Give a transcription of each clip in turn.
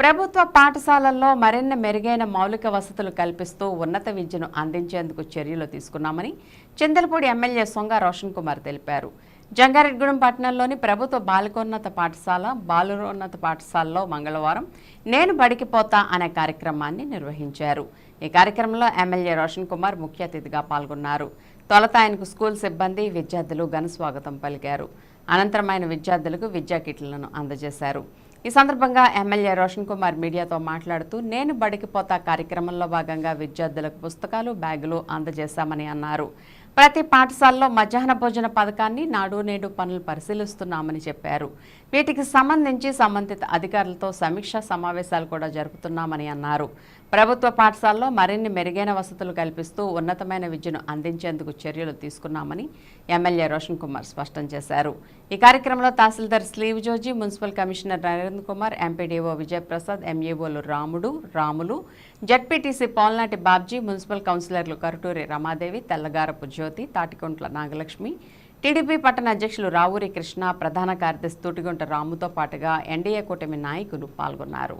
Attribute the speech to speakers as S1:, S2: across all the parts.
S1: ప్రభుత్వ పాఠశాలల్లో మరిన్ని మెరుగైన మౌలిక వసతులు కల్పిస్తూ ఉన్నత విద్యను అందించేందుకు చర్యలు తీసుకున్నామని చింతలపూడి ఎమ్మెల్యే సొంగ రోషన్ కుమార్ తెలిపారు. జంగారెడ్గూడెం పట్టణంలోని ప్రభుత్వ బాలికోన్నత పాఠశాల బాలురోన్నత పాఠశాలలో మంగళవారం నేను బడికిపోతా అనే కార్యక్రమాన్ని నిర్వహించారు. ఈ కార్యక్రమంలో ఎమ్మెల్యే రోషన్ కుమార్ ముఖ్య అతిథిగా పాల్గొన్నారు. తొలత ఆయనకు స్కూల్ సిబ్బంది విద్యార్థులు ఘన స్వాగతం పలికారు. అనంతరం ఆయన విద్యార్థులకు విద్యా కిట్లను అందజేశారు. ఈ సందర్భంగా ఎమ్మెల్యే రోషన్ కుమార్ మీడియాతో మాట్లాడుతూ నేను బడికి పోతా కార్యక్రమంలో భాగంగా విద్యార్థులకు పుస్తకాలు బ్యాగులు అందజేశామని అన్నారు. ప్రతి పాఠశాలలో మధ్యాహ్న భోజన పథకాన్ని నాడు నేడు పనులు పరిశీలిస్తున్నామని చెప్పారు. వీటికి సంబంధించి సంబంధిత అధికారులతో సమీక్షా సమావేశాలు కూడా జరుపుతున్నామని అన్నారు. ప్రభుత్వ పాఠశాలలో మరిన్ని మెరుగైన వసతులు కల్పిస్తూ ఉన్నతమైన విద్యను అందించేందుకు చర్యలు తీసుకున్నామని ఎమ్మెల్యే రోషన్ కుమార్ స్పష్టం చేశారు. ఈ కార్యక్రమంలో తహసీల్దార్ slew Joji municipal commissioner Narendra Kumar MPDO Vijayaprasad ఎంఈఓలు Ramudu Ramulu ZPTC Polnati Babji municipal కౌన్సిలర్లు కరుటూరి రమాదేవి తెల్లగారపు జ్యోతి తాటికొంట్ల నాగలక్ష్మి టీడీపీ పట్టణ అధ్యక్షులు రావూరి కృష్ణ ప్రధాన కార్యదర్శి తూటిగుంట రాముతో పాటుగా ఎన్డీఏ కూటమి నాయకులు పాల్గొన్నారు.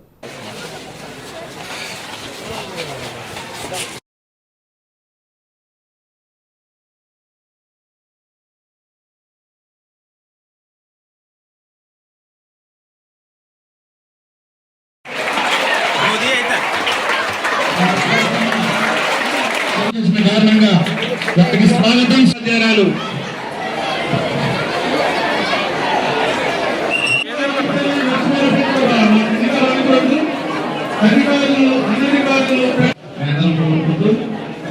S2: కారణంగా వారికి స్వాగతం సత్యారాలు.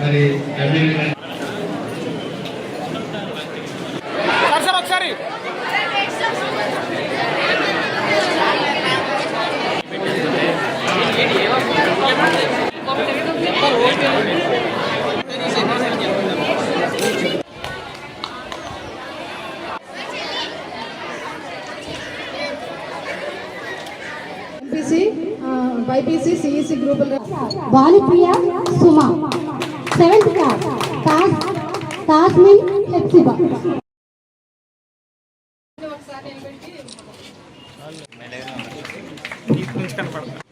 S2: మరి
S3: ఒకసారి.
S4: బైపీసీ సిఈసి గ్రూపులు
S5: బాలిప్రియ సుమ సెవెంత్ క్లాస్ తాస్ తాస్మిన్ హెప్సిబా
S3: నుంచి కనపడతా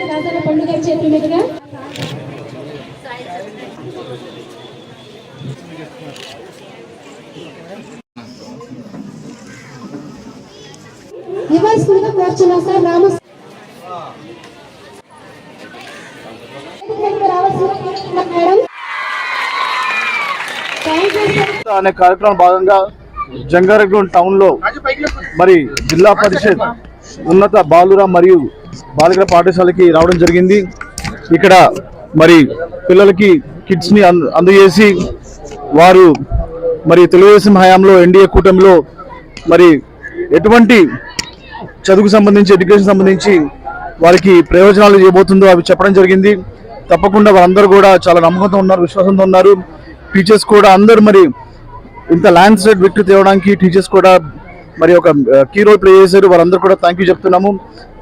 S5: రాజన్న పండుగ చేతుల మీదుగా కోరుచున్నాం సార్ రామ
S6: అనే కార్యక్రమం భాగంగా జంగారెడ్డి టౌన్లో మరి జిల్లా పరిషత్ ఉన్నత బాలుర మరియు బాలికల పాఠశాలకి రావడం జరిగింది. ఇక్కడ మరి పిల్లలకి కిడ్స్ని అంద- అందజేసి వారు మరి తెలుగుదేశం హయాంలో ఎన్డీఏ కూటమిలో మరి ఎటువంటి చదువుకు సంబంధించి ఎడ్యుకేషన్ సంబంధించి వారికి ప్రయోజనాలు చేయబోతుందో అవి చెప్పడం జరిగింది. తప్పకుండా వారందరూ కూడా చాలా నమ్మకంతో ఉన్నారు విశ్వాసంతో ఉన్నారు. టీచర్స్ కూడా అందరూ మరి ఇంత ల్యాండ్ స్లైడ్ విక్టరీ తేవడానికి టీచర్స్ కూడా మరి ఒక కీ రోల్ ప్లే చేశారు. వారందరూ కూడా థ్యాంక్ యూ చెప్తున్నాము.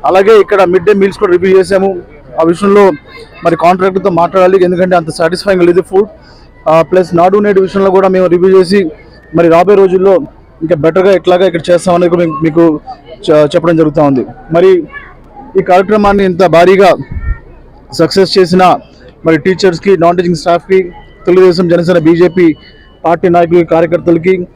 S6: అలాగే ఇక్కడ మిడ్ డే మీల్స్ కూడా రివ్యూ చేసాము ఆ విషయంలో మరి కాంట్రాక్టర్తో మాట్లాడాలి. ఎందుకంటే అంత సాటిస్ఫైయింగ్ లేదు ఫుడ్ ప్లస్ నాడు నేడు విషయంలో కూడా మేము రివ్యూ చేసి మరి రాబోయే రోజుల్లో ఇంకా బెటర్గా ఎట్లాగా ఇక్కడ చేస్తామనేది కూడా మీకు- చెప్పడం జరుగుతూ ఉంది. మరి ఈ కార్యక్రమాన్ని ఇంత భారీగా సక్సెస్ చేసిన మరి టీచర్స్కి నాన్ టీచింగ్ స్టాఫ్కి తెలుగుదేశం జనసేన బీజేపీ పార్టీ నాయకులకి కార్యకర్తలకి మీడియా